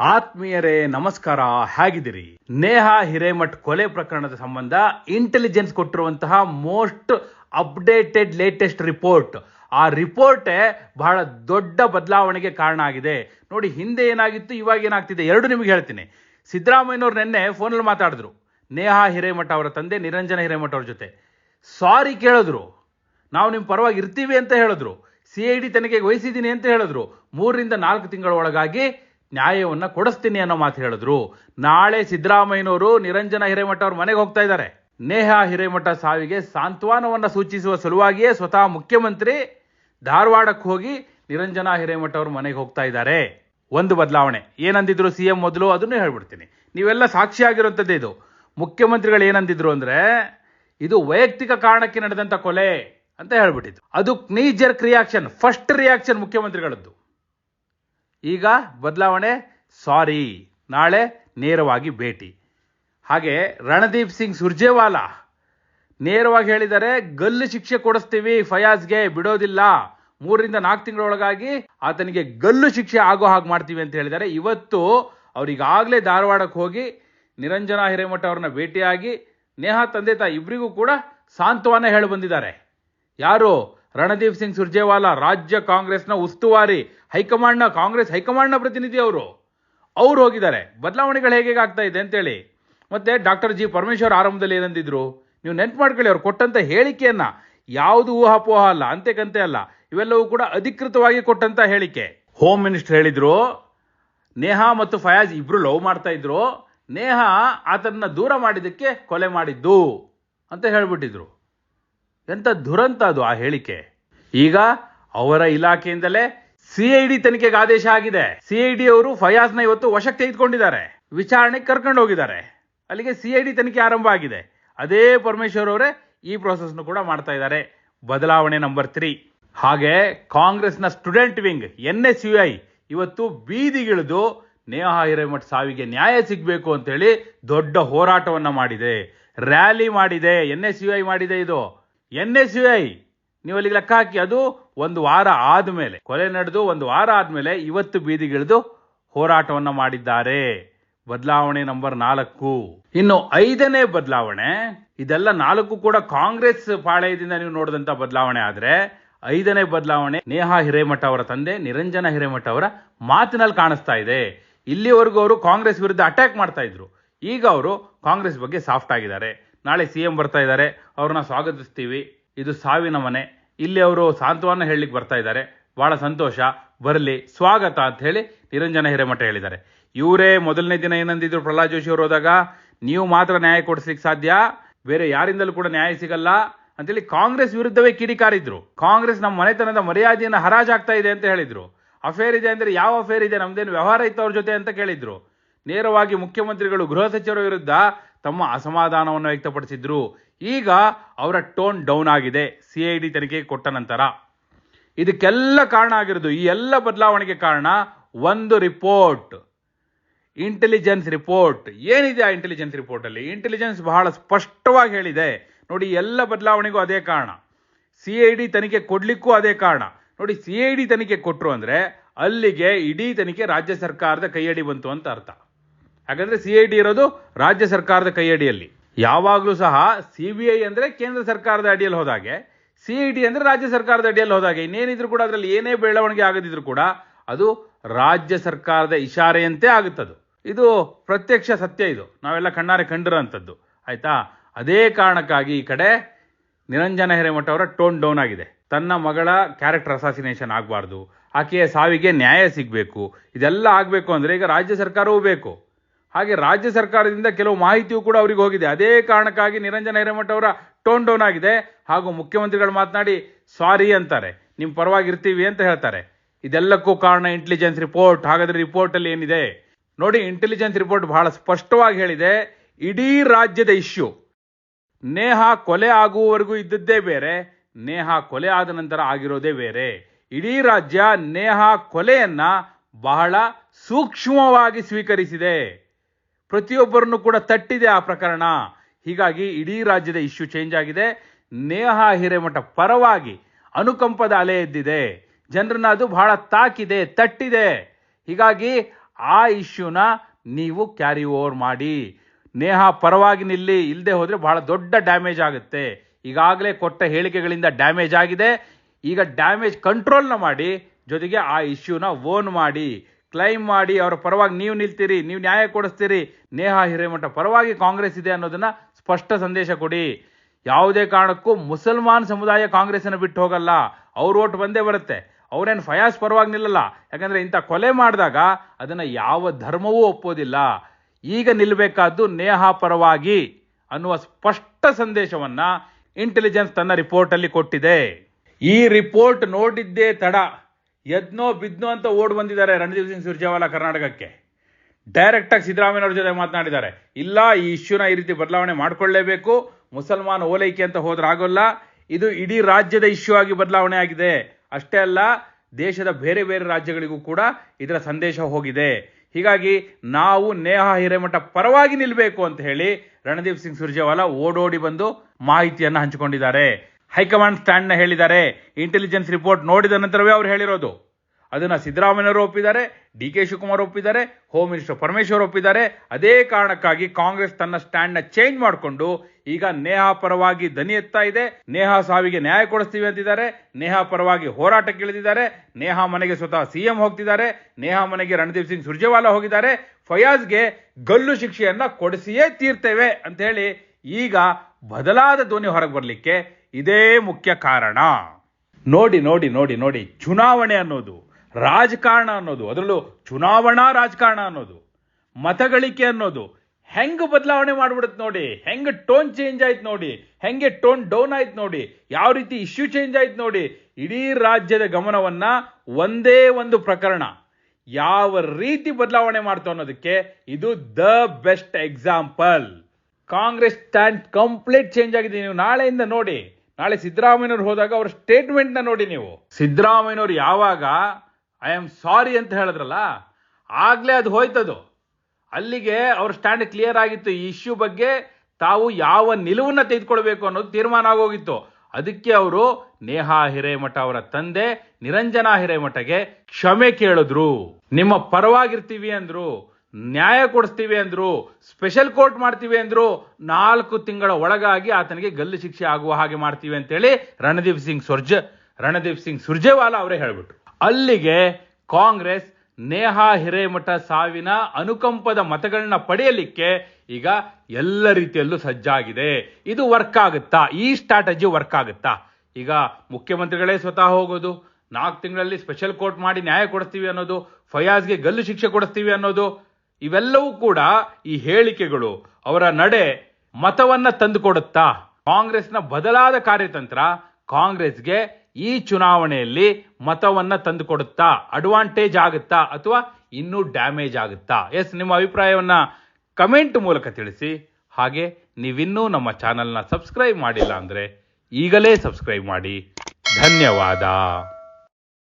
ಆತ್ಮೀಯರೇ, ನಮಸ್ಕಾರ. ಹೇಗಿದ್ದೀರಿ? ನೇಹ ಹಿರೇಮಠ್ ಕೊಲೆ ಪ್ರಕರಣದ ಸಂಬಂಧ ಇಂಟೆಲಿಜೆನ್ಸ್ ಕೊಟ್ಟಿರುವಂತಹ ಮೋಸ್ಟ್ ಅಪ್ಡೇಟೆಡ್ ಲೇಟೆಸ್ಟ್ ರಿಪೋರ್ಟ್ ಆ ರಿಪೋರ್ಟೇ ಬಹಳ ದೊಡ್ಡ ಬದಲಾವಣೆಗೆ ಕಾರಣ ಆಗಿದೆ. ನೋಡಿ, ಹಿಂದೆ ಏನಾಗಿತ್ತು, ಇವಾಗ ಏನಾಗ್ತಿದೆ, ಎರಡು ನಿಮಗೆ ಹೇಳ್ತೀನಿ. ಸಿದ್ದರಾಮಯ್ಯನವ್ರು ನಿನ್ನೆ ಫೋನಲ್ಲಿ ಮಾತಾಡಿದ್ರು. ನೇಹಾ ಹಿರೇಮಠ ಅವರ ತಂದೆ, ನಿರಂಜನ ಹಿರೇಮಠ ಅವ್ರ ಜೊತೆ. ಸಾರಿ ಕೇಳಿದ್ರು. ನಾವು ನಿಮ್ಮ ಪರವಾಗಿ ಇರ್ತೀವಿ ಅಂತ ಹೇಳಿದ್ರು. ಸಿ ಐ ಡಿ ತನಿಖೆಗೆ ವಹಿಸಿದ್ದೀನಿ ಅಂತ ಹೇಳಿದ್ರು. ಮೂರರಿಂದ ನಾಲ್ಕು ತಿಂಗಳ ಒಳಗಾಗಿ ನ್ಯಾಯವನ್ನ ಕೊಡಿಸ್ತೀನಿ ಅನ್ನೋ ಮಾತು ಹೇಳಿದ್ರು. ನಾಳೆ ಸಿದ್ದರಾಮಯ್ಯನವರು ನಿರಂಜನ ಹಿರೇಮಠ ಅವ್ರ ಮನೆಗೆ ಹೋಗ್ತಾ ಇದ್ದಾರೆ. ನೇಹಾ ಹಿರೇಮಠ ಸಾವಿಗೆ ಸಾಂತ್ವನವನ್ನು ಸೂಚಿಸುವ ಸಲುವಾಗಿಯೇ ಸ್ವತಃ ಮುಖ್ಯಮಂತ್ರಿ ಧಾರವಾಡಕ್ಕೆ ಹೋಗಿ ನಿರಂಜನ ಹಿರೇಮಠ ಅವ್ರ ಮನೆಗೆ ಹೋಗ್ತಾ ಇದ್ದಾರೆ. ಒಂದು ಬದಲಾವಣೆ. ಏನಂದಿದ್ರು ಸಿ ಎಂ ಮೊದಲು ಅದನ್ನು ಹೇಳ್ಬಿಡ್ತೀನಿ. ನೀವೆಲ್ಲ ಸಾಕ್ಷಿಯಾಗಿರುವಂಥದ್ದು ಇದು. ಮುಖ್ಯಮಂತ್ರಿಗಳು ಏನಂದಿದ್ರು ಅಂದರೆ, ಇದು ವೈಯಕ್ತಿಕ ಕಾರಣಕ್ಕೆ ನಡೆದಂಥ ಕೊಲೆ ಅಂತ ಹೇಳ್ಬಿಟ್ಟಿದ್ದು ಅದು knee jerk reaction first reaction ಮುಖ್ಯಮಂತ್ರಿಗಳದ್ದು. ಈಗ ಬದಲಾವಣೆ, ಸಾರಿ. ನಾಳೆ ನೇರವಾಗಿ ಭೇಟಿ. ಹಾಗೆ ರಣದೀಪ್ ಸಿಂಗ್ ಸುರ್ಜೇವಾಲಾ. ನೇರವಾಗಿ ಹೇಳಿದರೆ ಗಲ್ಲು ಶಿಕ್ಷೆ ಕೊಡಿಸ್ತೀವಿ, ಫಯಾಜ್ಗೆ ಬಿಡೋದಿಲ್ಲ. ಮೂರರಿಂದ ನಾಲ್ಕು ತಿಂಗಳೊಳಗಾಗಿ ಆತನಿಗೆ ಗಲ್ಲು ಶಿಕ್ಷೆ ಆಗೋ ಹಾಗೆ ಮಾಡ್ತೀವಿ ಅಂತ ಹೇಳಿದ್ದಾರೆ ಇವತ್ತು ಅವರಿಗಾಗಲೇ ಧಾರವಾಡಕ್ಕೆ ಹೋಗಿ ನಿರಂಜನ ಹಿರೇಮಠ ಅವ್ರನ್ನ ಭೇಟಿಯಾಗಿ, ನೇಹಾ ತಂದೆ ತಾಯಿ ಇಬ್ಬರಿಗೂ ಕೂಡ ಸಾಂತ್ವನ ಹೇಳಿ ಬಂದಿದ್ದಾರೆ. ಯಾರು? ರಣದೀಪ್ ಸಿಂಗ್ ಸುರ್ಜೇವಾಲಾ ರಾಜ್ಯ ಕಾಂಗ್ರೆಸ್ನ ಉಸ್ತುವಾರಿ, ಹೈಕಮಾಂಡ್ನ ಕಾಂಗ್ರೆಸ್ ಹೈಕಮಾಂಡ್ನ ಪ್ರತಿನಿಧಿ ಅವರು. ಅವ್ರು ಹೋಗಿದ್ದಾರೆ. ಬದಲಾವಣೆಗಳು ಹೇಗೆ ಆಗ್ತಾ ಇದೆ ಅಂತೇಳಿ. ಮತ್ತೆ ಡಾಕ್ಟರ್ ಜಿ ಪರಮೇಶ್ವರ್ ಆರಂಭದಲ್ಲಿ ಏನಂದಿದ್ರು, ನೀವು ನೆನ್ಪು ಮಾಡ್ಕೊಳ್ಳಿ, ಅವ್ರು ಕೊಟ್ಟಂತ ಹೇಳಿಕೆಯನ್ನ ಯಾವುದು ಊಹಾಪೋಹ ಅಲ್ಲ ಅಂತೆಕಂತೆ ಅಲ್ಲ, ಇವೆಲ್ಲವೂ ಕೂಡ ಅಧಿಕೃತವಾಗಿ ಕೊಟ್ಟಂತ ಹೇಳಿಕೆ. ಹೋಮ್ ಮಿನಿಸ್ಟರ್ ಹೇಳಿದ್ರು, ನೇಹಾ ಮತ್ತು ಫಯಾಜ್ ಇಬ್ರು ಲವ್ ಮಾಡ್ತಾ ಇದ್ರು, ನೇಹಾ ಆತನ್ನ ದೂರ ಮಾಡಿದ್ದಕ್ಕೆ ಕೊಲೆ ಮಾಡಿದ್ದು ಅಂತ ಹೇಳ್ಬಿಟ್ಟಿದ್ರು. ಎಂತ ದುರಂತ ಅದು ಆ ಹೇಳಿಕೆ. ಈಗ ಅವರ ಇಲಾಖೆಯಿಂದಲೇ ಸಿಐಡಿ ತನಿಖೆಗೆ ಆದೇಶ ಆಗಿದೆ. ಸಿಐಡಿ ಅವರು ಫಯಾಜ್ನ ಇವತ್ತು ವಶಕ್ಕೆ ತೆಗೆದುಕೊಂಡಿದ್ದಾರೆ. ವಿಚಾರಣೆಗೆ ಕರ್ಕೊಂಡು ಹೋಗಿದ್ದಾರೆ. ಅಲ್ಲಿಗೆ ಸಿಐಡಿ ತನಿಖೆ ಆರಂಭ ಆಗಿದೆ. ಅದೇ ಪರಮೇಶ್ವರ್ ಅವರೇ ಈ ನು ಕೂಡ ಮಾಡ್ತಾ ಇದ್ದಾರೆ. ಬದಲಾವಣೆ ನಂಬರ್ ತ್ರೀ. ಹಾಗೆ ಕಾಂಗ್ರೆಸ್ನ student wing N S U I ಇವತ್ತು ಬೀದಿಗಿಳಿದು ನೇಹಾ ಹಿರೇಮಠ್ ಸಾವಿಗೆ ನ್ಯಾಯ ಸಿಗಬೇಕು ಅಂತೇಳಿ ದೊಡ್ಡ ಹೋರಾಟವನ್ನ ಮಾಡಿದೆ. ರ್ಯಾಲಿ ಮಾಡಿದೆ. ಎನ್ ಎಸ್ ಯು ಐ ಮಾಡಿದೆ ಇದು. ಎನ್ ಎಸ್ ಯು ಐ ನೀವು ಅಲ್ಲಿಗೆ ಲೆಕ್ಕ ಹಾಕಿ, ಅದು ಒಂದು ವಾರ ಆದಮೇಲೆ, ಕೊಲೆ ನಡೆದು ಒಂದು ವಾರ ಆದಮೇಲೆ ಇವತ್ತು ಬೀದಿಗಿಳಿದು ಹೋರಾಟವನ್ನ ಮಾಡಿದ್ದಾರೆ. ಬದಲಾವಣೆ ನಂಬರ್ ನಾಲ್ಕು. ಇನ್ನು ಐದನೇ ಬದಲಾವಣೆ, ಇದೆಲ್ಲ ನಾಲ್ಕು ಕೂಡ ಕಾಂಗ್ರೆಸ್ ಪಾಳೆಯದಿಂದ ನೀವು ನೋಡಿದಂತ ಬದಲಾವಣೆ ಆದ್ರೆ, ಐದನೇ ಬದಲಾವಣೆ ನೇಹಾ ಹಿರೇಮಠ ಅವರ ತಂದೆ, ನಿರಂಜನ ಹಿರೇಮಠ ಅವರ ಮಾತಿನಲ್ಲಿ ಕಾಣಿಸ್ತಾ ಇದೆ. ಇಲ್ಲಿವರೆಗೂ ಅವರು ಕಾಂಗ್ರೆಸ್ ವಿರುದ್ಧ ಅಟ್ಯಾಕ್ ಮಾಡ್ತಾ ಇದ್ರು. ಈಗ ಅವರು ಕಾಂಗ್ರೆಸ್ ಬಗ್ಗೆ ಸಾಫ್ಟ್ ಆಗಿದ್ದಾರೆ. ನಾಳೆ ಸಿ ಎಂ ಬರ್ತಾ ಇದ್ದಾರೆ, ಅವ್ರನ್ನ ಸ್ವಾಗತಿಸ್ತೀವಿ. ಇದು ಸಾವಿನ ಮನೆ. ಇಲ್ಲಿ ಅವರು ಸಾಂತ್ವನ ಹೇಳಲಿಕ್ಕೆ ಬರ್ತಾ ಇದ್ದಾರೆ. ಬಹಳ ಸಂತೋಷ. ಬರಲಿ. ಸ್ವಾಗತ ಅಂತ ಹೇಳಿ ನಿರಂಜನ ಹಿರೇಮಠ ಹೇಳಿದ್ದಾರೆ. ಇವರೇ ಮೊದಲನೇ ದಿನ ಏನಂದಿದ್ರು ಪ್ರಹ್ಲಾದ್ ಜೋಶಿ ಅವರು ಹೋದಾಗ, ನೀವು ಮಾತ್ರ ನ್ಯಾಯ ಕೊಡಿಸ್ಲಿಕ್ಕೆ ಸಾಧ್ಯ? ಬೇರೆ ಯಾರಿಂದಲೂ ಕೂಡ ನ್ಯಾಯ ಸಿಗಲ್ಲ? ಅಂತೇಳಿ ಕಾಂಗ್ರೆಸ್ ವಿರುದ್ಧವೇ ಕಿಡಿಕಾರಿದ್ರು. ಕಾಂಗ್ರೆಸ್ ನಮ್ಮ ಮನೆತನದ ಮರ್ಯಾದೆಯನ್ನು ಹರಾಜಾಗ್ತಾ ಇದೆ ಅಂತ ಹೇಳಿದ್ರು. ಅಫೇರ್ ಇದೆ ಅಂದರೆ ಯಾವ ಅಫೇರ್ ಇದೆ? ನಮ್ದೇನು ವ್ಯವಹಾರ ಇತ್ತು ಅವ್ರ ಜೊತೆ ಅಂತ ಕೇಳಿದ್ರು. ನೇರವಾಗಿ ಮುಖ್ಯಮಂತ್ರಿಗಳು, ಗೃಹ ಸಚಿವರ ವಿರುದ್ಧ ತಮ್ಮ ಅಸಮಾಧಾನವನ್ನು ವ್ಯಕ್ತಪಡಿಸಿದ್ರು. ಈಗ ಅವರ ಟೋನ್ ಡೌನ್ ಆಗಿದೆ. ಸಿ ಐ ಡಿ ತನಿಖೆ ಕೊಟ್ಟ ನಂತರ. ಇದಕ್ಕೆಲ್ಲ ಕಾರಣ ಆಗಿರೋದು, ಈ ಎಲ್ಲ ಬದಲಾವಣೆಗೆ ಕಾರಣ ಒಂದು ರಿಪೋರ್ಟ್. Intelligence report. ಏನಿದೆ ಆ ಇಂಟೆಲಿಜೆನ್ಸ್ ರಿಪೋರ್ಟಲ್ಲಿ? ಇಂಟೆಲಿಜೆನ್ಸ್ ಬಹಳ ಸ್ಪಷ್ಟವಾಗಿ ಹೇಳಿದೆ. ನೋಡಿ, ಎಲ್ಲ ಬದಲಾವಣೆಗೂ ಅದೇ ಕಾರಣ. ಸಿ ಐ ಡಿ ತನಿಖೆ ಕೊಡಲಿಕ್ಕೂ ಅದೇ ಕಾರಣ. ನೋಡಿ, ಸಿ ಐ ಡಿ ತನಿಖೆ ಕೊಟ್ಟರು ಅಂದರೆ ಅಲ್ಲಿಗೆ ಇಡೀ ತನಿಖೆ ರಾಜ್ಯ ಸರ್ಕಾರದ ಕೈಯಡಿ ಬಂತು ಅಂತ ಅರ್ಥ. ಯಾಕಂದ್ರೆ ಸಿ ಐ ಡಿ ಇರೋದು ರಾಜ್ಯ ಸರ್ಕಾರದ ಕೈಯಡಿಯಲ್ಲಿ ಯಾವಾಗಲೂ ಸಹ ಸಿ ಬಿ ಐ ಅಂದ್ರೆ ಕೇಂದ್ರ ಸರ್ಕಾರದ ಅಡಿಯಲ್ಲಿ ಹೋದಾಗೆ ಸಿ ಐ ಡಿ ಅಂದ್ರೆ ರಾಜ್ಯ ಸರ್ಕಾರದ ಅಡಿಯಲ್ಲಿ ಹೋದಾಗೆ. ಇನ್ನೇನಿದ್ರು ಕೂಡ ಅದರಲ್ಲಿ ಏನೇ ಬೆಳವಣಿಗೆ ಆಗದಿದ್ರು ಕೂಡ ಅದು ರಾಜ್ಯ ಸರ್ಕಾರದ ಇಶಾರೆಯಂತೆ ಆಗುತ್ತದು. ಇದು ಪ್ರತ್ಯಕ್ಷ ಸತ್ಯ ಇದು. ನಾವೆಲ್ಲ ಕಣ್ಣಾರೆ ಕಂಡಿರೋಂಥದ್ದು. ಆಯಿತಾ? ಅದೇ ಕಾರಣಕ್ಕಾಗಿ ಈ ಕಡೆ ನಿರಂಜನ ಹಿರೇಮಠ ಅವರ ಟೋನ್ ಡೌನ್ ಆಗಿದೆ. ತನ್ನ ಮಗಳ ಕ್ಯಾರೆಕ್ಟರ್ ಅಸಾಸಿನೇಷನ್ ಆಗಬಾರ್ದು. ಆಕೆಯ ಸಾವಿಗೆ ನ್ಯಾಯ ಸಿಗಬೇಕು. ಇದೆಲ್ಲ ಆಗಬೇಕು ಅಂದರೆ ಈಗ ರಾಜ್ಯ ಸರ್ಕಾರವೂ ಬೇಕು. ಹಾಗೆ ರಾಜ್ಯ ಸರ್ಕಾರದಿಂದ ಕೆಲವು ಮಾಹಿತಿಯೂ ಕೂಡ ಅವರಿಗೆ ಹೋಗಿದೆ. ಅದೇ ಕಾರಣಕ್ಕಾಗಿ ನಿರಂಜನ ಹೈರಮಠ ಅವರ ಟೋನ್ ಡೌನ್ ಆಗಿದೆ. ಹಾಗೂ ಮುಖ್ಯಮಂತ್ರಿಗಳು ಮಾತನಾಡಿ ಸಾರಿ ಅಂತಾರೆ. ನಿಮ್ಮ ಪರವಾಗಿ ಇರ್ತೀವಿ ಅಂತ ಹೇಳ್ತಾರೆ. ಇದೆಲ್ಲಕ್ಕೂ ಕಾರಣ ಇಂಟೆಲಿಜೆನ್ಸ್ ರಿಪೋರ್ಟ್ ಹಾಗಾದ್ರೆ ರಿಪೋರ್ಟ್ ಅಲ್ಲಿ ಏನಿದೆ? ನೋಡಿ ಇಂಟೆಲಿಜೆನ್ಸ್ ರಿಪೋರ್ಟ್ ಬಹಳ ಸ್ಪಷ್ಟವಾಗಿ ಹೇಳಿದೆ. ಇಡೀ ರಾಜ್ಯದ ಇಶ್ಯೂ ನೇಹಾ ಕೊಲೆ ಆಗುವವರೆಗೂ ಇದ್ದದ್ದೇ ಬೇರೆ. ನೇಹಾ ಕೊಲೆ ಆದ ನಂತರ ಆಗಿರೋದೇ ಬೇರೆ. ಇಡೀ ರಾಜ್ಯ ನೇಹಾ ಕೊಲೆಯನ್ನ ಬಹಳ ಸೂಕ್ಷ್ಮವಾಗಿ ಸ್ವೀಕರಿಸಿದೆ. ಪ್ರತಿಯೊಬ್ಬರನ್ನು ಕೂಡ ತಟ್ಟಿದೆ ಆ ಪ್ರಕರಣ. ಹೀಗಾಗಿ ಇಡೀ ರಾಜ್ಯದ ಇಶ್ಯೂ ಚೇಂಜ್ ಆಗಿದೆ. ನೇಹಾ ಹಿರೇಮಠ ಪರವಾಗಿ ಅನುಕಂಪದ ಅಲೆ ಎದ್ದಿದೆ. ಜನರನ್ನ ಅದು ಬಹಳ ತಾಕಿದೆ, ತಟ್ಟಿದೆ. ಹೀಗಾಗಿ ಆ ಇಶ್ಯೂನ ನೀವು ಕ್ಯಾರಿ ಓವರ್ ಮಾಡಿ. ನೇಹ ಪರವಾಗಿ ನಿಲ್ಲಿ ಇಲ್ಲದೆ ಹೋದರೆ ಬಹಳ ದೊಡ್ಡ ಡ್ಯಾಮೇಜ್ ಆಗುತ್ತೆ. ಈಗಾಗಲೇ ಕೊಟ್ಟ ಹೇಳಿಕೆಗಳಿಂದ ಡ್ಯಾಮೇಜ್ ಆಗಿದೆ. ಈಗ ಡ್ಯಾಮೇಜ್ ಕಂಟ್ರೋಲ್ನ ಮಾಡಿ, ಜೊತೆಗೆ ಆ ಇಶ್ಯೂನ ಓನ್ ಮಾಡಿ. ಕ್ಲೈಮ್ ಮಾಡಿ ಅವರ ಪರವಾಗಿ ನೀವು ನಿಲ್ತೀರಿ, ನೀವು ನ್ಯಾಯ ಕೊಡಿಸ್ತೀರಿ, ನೇಹಾ ಹಿರೇಮಠ ಪರವಾಗಿ ಕಾಂಗ್ರೆಸ್ ಇದೆ ಅನ್ನೋದನ್ನ ಸ್ಪಷ್ಟ ಸಂದೇಶ ಕೊಡಿ. ಯಾವುದೇ ಕಾರಣಕ್ಕೂ ಮುಸಲ್ಮಾನ್ ಸಮುದಾಯ ಕಾಂಗ್ರೆಸ್ಸನ್ನು ಬಿಟ್ಟು ಹೋಗಲ್ಲ. ಅವ್ರ ಓಟ್ ಬಂದೇ ಬರುತ್ತೆ. ಅವರೇನು ಫಯಾಸ್ ಪರವಾಗಿ ನಿಲ್ಲಲ್ಲ. ಯಾಕಂದ್ರೆ ಇಂಥ ಕೊಲೆ ಮಾಡಿದಾಗ ಅದನ್ನ ಯಾವ ಧರ್ಮವೂ ಒಪ್ಪೋದಿಲ್ಲ. ಈಗ ನಿಲ್ಲಬೇಕಾದ್ದು ನೇಹಾ ಪರವಾಗಿ ಅನ್ನುವ ಸ್ಪಷ್ಟ ಸಂದೇಶವನ್ನ ಇಂಟೆಲಿಜೆನ್ಸ್ ತನ್ನ ರಿಪೋರ್ಟಲ್ಲಿ ಕೊಟ್ಟಿದೆ. ಈ ರಿಪೋರ್ಟ್ ನೋಡಿದ್ದೇ ತಡ. ಎದ್ನೋ ಬಿದ್ನೋ ಅಂತ ಓಡ್ ಬಂದಿದ್ದಾರೆ ರಣದೀಪ್ ಸಿಂಗ್ ಸುರ್ಜೇವಾಲಾ ಕರ್ನಾಟಕಕ್ಕೆ. ಡೈರೆಕ್ಟ್ ಆಗಿ ಸಿದ್ದರಾಮಯ್ಯವ್ರ ಜೊತೆ ಮಾತನಾಡಿದ್ದಾರೆ. ಇಲ್ಲ, ಈ ಇಶ್ಯೂನ ಈ ರೀತಿ ಬದಲಾವಣೆ ಮಾಡಿಕೊಳ್ಳೇಬೇಕು. ಮುಸಲ್ಮಾನ್ ಓಲೈಕೆ ಅಂತ ಹೋದ್ರೆ ಆಗೋಲ್ಲ. ಇದು ಇಡೀ ರಾಜ್ಯದ ಇಶ್ಯೂ ಆಗಿ ಬದಲಾವಣೆ ಆಗಿದೆ. ಅಷ್ಟೇ ಅಲ್ಲ, ದೇಶದ ಬೇರೆ ಬೇರೆ ರಾಜ್ಯಗಳಿಗೂ ಕೂಡ ಇದರ ಸಂದೇಶ ಹೋಗಿದೆ. ಹೀಗಾಗಿ ನಾವು ನೇಹಾ ಹಿರೇಮಠ ಪರವಾಗಿ ನಿಲ್ಲಬೇಕು ಅಂತ ಹೇಳಿ ರಣದೀಪ್ ಸಿಂಗ್ ಸುರ್ಜೇವಾಲಾ ಓಡೋಡಿ ಬಂದು ಮಾಹಿತಿಯನ್ನು ಹಂಚಿಕೊಂಡಿದ್ದಾರೆ. ಹೈಕಮಾಂಡ್ ಸ್ಟ್ಯಾಂಡ್ನ ಹೇಳಿದ್ದಾರೆ. ಇಂಟೆಲಿಜೆನ್ಸ್ ರಿಪೋರ್ಟ್ ನೋಡಿದ ನಂತರವೇ ಅವ್ರು ಹೇಳಿರೋದು. ಅದನ್ನು ಸಿದ್ದರಾಮಯ್ಯವರು ಒಪ್ಪಿದ್ದಾರೆ, ಡಿ ಕೆ ಶಿವಕುಮಾರ್ ಒಪ್ಪಿದ್ದಾರೆ ಹೋಮ್ ಮಿನಿಸ್ಟರ್ ಪರಮೇಶ್ವರ್ ಒಪ್ಪಿದ್ದಾರೆ. ಅದೇ ಕಾರಣಕ್ಕಾಗಿ ಕಾಂಗ್ರೆಸ್ ತನ್ನ ಸ್ಟ್ಯಾಂಡ್ನ ಚೇಂಜ್ ಮಾಡಿಕೊಂಡು ಈಗ ನೇಹಾ ಪರವಾಗಿ ದನಿ ಎತ್ತಾ ಇದೆ. ನೇಹಾ ಸಾವಿಗೆ ನ್ಯಾಯ ಕೊಡಿಸ್ತೀವಿ ಅಂತಿದ್ದಾರೆ. ನೇಹಾ ಪರವಾಗಿ ಹೋರಾಟಕ್ಕೆ ಇಳಿದಿದ್ದಾರೆ. ನೇಹಾ ಮನೆಗೆ ಸ್ವತಃ ಸಿಎಂ ಹೋಗ್ತಿದ್ದಾರೆ. ನೇಹಾ ಮನೆಗೆ ರಣದೀಪ್ ಸಿಂಗ್ ಸುರ್ಜೇವಾಲಾ ಹೋಗಿದ್ದಾರೆ. ಫಯಾಜ್ಗೆ ಗಲ್ಲು ಶಿಕ್ಷೆಯನ್ನು ಕೊಡಿಸಿಯೇ ತೀರ್ತೇವೆ ಅಂತ ಹೇಳಿ ಈಗ ಬದಲಾದ ಧ್ವನಿ ಹೊರಗೆ ಬರಲಿಕ್ಕೆ ಇದೇ ಮುಖ್ಯ ಕಾರಣ. ನೋಡಿ ನೋಡಿ ನೋಡಿ ನೋಡಿ, ಚುನಾವಣೆ ಅನ್ನೋದು, ರಾಜಕಾರಣ ಅನ್ನೋದು, ಅದರಲ್ಲೂ ಚುನಾವಣಾ ರಾಜಕಾರಣ ಅನ್ನೋದು, ಮತಗಳಿಕೆ ಅನ್ನೋದು, ಹೆಂಗೆ ಬದಲಾವಣೆ ಮಾಡ್ಬಿಡುತ್ತೆ ನೋಡಿ, ಹೆಂಗೆ ಟೋನ್ ಚೇಂಜ್ ಆಯ್ತು ನೋಡಿ, ಹೆಂಗೆ ಟೋನ್ ಡೌನ್ ಆಯ್ತು ನೋಡಿ, ಯಾವ ರೀತಿ ಇಶ್ಯೂ ಚೇಂಜ್ ಆಯ್ತು ನೋಡಿ, ಇಡೀ ರಾಜ್ಯದ ಗಮನವನ್ನ ಒಂದೇ ಒಂದು ಪ್ರಕರಣ, ಯಾವ ರೀತಿ ಬದಲಾವಣೆ ಮಾಡ್ತು ಅನ್ನೋದಕ್ಕೆ ಇದು the best example. Congress stand complete change ಆಗಿದೆ, ನೀವು ನಾಳೆಯಿಂದ ನೋಡಿ. ನಾಳೆ ಸಿದ್ದರಾಮಯ್ಯನವ್ರು ಹೋದಾಗ ಅವ್ರ ಸ್ಟೇಟ್ಮೆಂಟ್ನ ನೋಡಿ ನೀವು. ಸಿದ್ದರಾಮಯ್ಯನವ್ರು ಯಾವಾಗ ಐ ಆಮ್ ಸಾರಿ ಅಂತ ಹೇಳಿದ್ರಲ್ಲ, ಆಗಲೇ ಅದು ಹೋಯ್ತದು. ಅಲ್ಲಿಗೆ ಅವ್ರ ಸ್ಟ್ಯಾಂಡ್ ಕ್ಲಿಯರ್ ಆಗಿತ್ತು. ಈ ಇಶ್ಯೂ ಬಗ್ಗೆ ತಾವು ಯಾವ ನಿಲುವನ್ನ ತೆಗೆದುಕೊಳ್ಬೇಕು ಅನ್ನೋದು ತೀರ್ಮಾನ ಆಗೋಗಿತ್ತು. ಅದಕ್ಕೆ ಅವರು, ನೇಹಾ ಹಿರೇಮಠ ಅವರ ತಂದೆ, ನಿರಂಜನಾ ಹಿರೇಮಠಗೆ ಕ್ಷಮೆ ಕೇಳಿದ್ರು. ನಿಮ್ಮ ಪರವಾಗಿರ್ತೀವಿ ಅಂದ್ರು. ನ್ಯಾಯ ಕೊಡಿಸ್ತೀವಿ ಅಂದ್ರು ಸ್ಪೆಷಲ್ ಕೋರ್ಟ್ ಮಾಡ್ತೀವಿ ಅಂದ್ರು, ನಾಲ್ಕು ತಿಂಗಳ ಒಳಗಾಗಿ ಆತನಿಗೆ ಗಲ್ಲು ಶಿಕ್ಷೆ ಆಗುವ ಹಾಗೆ ಮಾಡ್ತೀವಿ ಅಂತೇಳಿ ರಣದೀಪ್ ಸಿಂಗ್ ಸುರ್ಜ, ರಣದೀಪ್ ಸಿಂಗ್ ಸುರ್ಜೇವಾಲಾ ಅವರೇ ಹೇಳ್ಬಿಟ್ರು. ಅಲ್ಲಿಗೆ ಕಾಂಗ್ರೆಸ್ ನೇಹಾ ಹಿರೇಮಠ ಸಾವಿನ ಅನುಕಂಪದ ಮತಗಳನ್ನ ಪಡೆಯಲಿಕ್ಕೆ ಈಗ ಎಲ್ಲ ರೀತಿಯಲ್ಲೂ ಸಜ್ಜಾಗಿದೆ. ಇದು ವರ್ಕ್ ಆಗುತ್ತಾ? ಈ ಸ್ಟ್ರಾಟಜಿ ವರ್ಕ್ ಆಗುತ್ತಾ? ಈಗ ಮುಖ್ಯಮಂತ್ರಿಗಳೇ ಸ್ವತಃ ಹೋಗೋದು, ನಾಲ್ಕು ತಿಂಗಳಲ್ಲಿ ಸ್ಪೆಷಲ್ ಕೋರ್ಟ್ ಮಾಡಿ ನ್ಯಾಯ ಕೊಡಿಸ್ತೀವಿ ಅನ್ನೋದು, ಫಯಾಜ್ಗೆ ಗಲ್ಲು ಶಿಕ್ಷೆ ಕೊಡಿಸ್ತೀವಿ ಅನ್ನೋದು ಇವೆಲ್ಲವೂ ಕೂಡ ಈ ಹೇಳಿಕೆಗಳು ಅವರ ನಡೆ ಮತವನ್ನ ತಂದುಕೊಡುತ್ತಾ ಕಾಂಗ್ರೆಸ್ನ ಬದಲಾದ ಕಾರ್ಯತಂತ್ರ ಕಾಂಗ್ರೆಸ್ಗೆ ಈ ಚುನಾವಣೆಯಲ್ಲಿ ಮತವನ್ನ ತಂದುಕೊಡುತ್ತಾ ಅಡ್ವಾಂಟೇಜ್ ಆಗುತ್ತಾ ಅಥವಾ ಇನ್ನೂ ಡ್ಯಾಮೇಜ್ ಆಗುತ್ತಾ? ಎಸ್, ನಿಮ್ಮ ಅಭಿಪ್ರಾಯವನ್ನ ಕಮೆಂಟ್ ಮೂಲಕ ತಿಳಿಸಿ. ಹಾಗೆ ನೀವಿನ್ನೂ ನಮ್ಮ ಚಾನಲ್ನ ಸಬ್ಸ್ಕ್ರೈಬ್ ಮಾಡಿಲ್ಲ ಅಂದರೆ ಈಗಲೇ ಸಬ್ಸ್ಕ್ರೈಬ್ ಮಾಡಿ. ಧನ್ಯವಾದ.